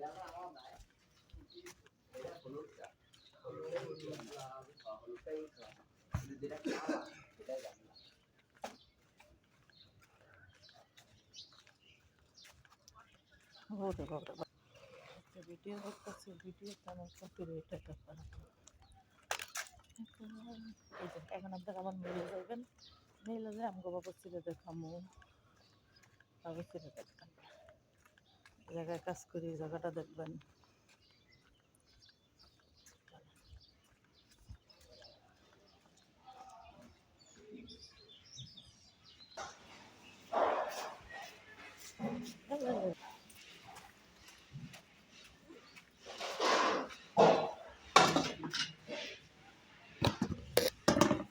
বাবা বাবা। ভিডিও করতেছে ভিডিও এখন আপনারা আমার মেলে যাবেন মেলে যে আমাকে বাবা ছেলে দেখামো বাবা জায়গায় কাজ করি জায়গাটা দেখবেন।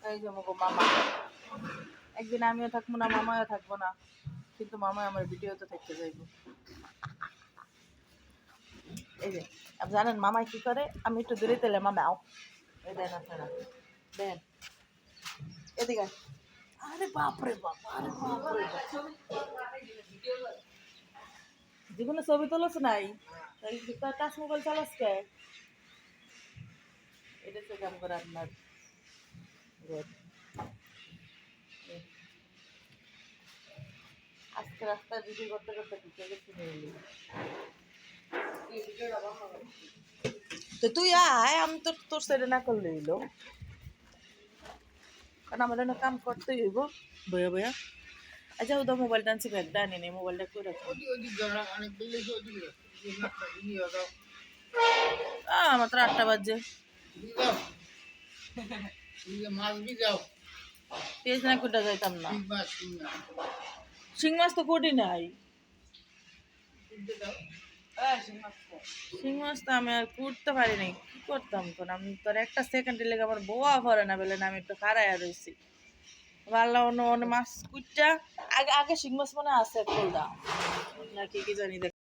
এই যে একদিন আমিও থাকব না মামাও থাকব না। কিন্তু মামা আমার ভিডিওতে থাকতে যাইব। এই যে জানেন মামাই কি করে? আমি একটু দূরে তেলে মামা, আও। এই দেন আপনারা, দেন। এদিকে। আরে বাপরে বাপ, আরে বাপরে জীবনে ছবি তোলস নাই? টাচ মোবাইল চালাস কে? এটা তো কাম করে আপনার? রাস্তায় ভিডিও করতে করতে ঢুকে গেছি নিয়ে তো তুই আয় আমি তোর তোর সাইডে না করলে এলো কারণ আমার না কাম করতে হইব বয়া বয়া আচ্ছা ওদের মোবাইলটা আনছি ব্যাগটা আনি নেই মোবাইলটা করে রাখবো আহ মাত্র আটটা বাজে মাছ বি যাও পেঁয়াজ না কোটা যাইতাম না ঠিক মাছ ঠিক না শিং মাছ তো কোটি নাই। শিং মাছ তো। আমি আর কুটতে পারি নাই। কি করতাম কোন আমি তোর একটা সেকেন্ডে লেগে আমার বোয়া ভরে না বলে না আমি একটু খারায় রয়েছি ভালো অন্য অন্য মাছ কুটটা আগে আগে শিং মাছ মনে আছে কোলটা না কি কি জানি দেখ।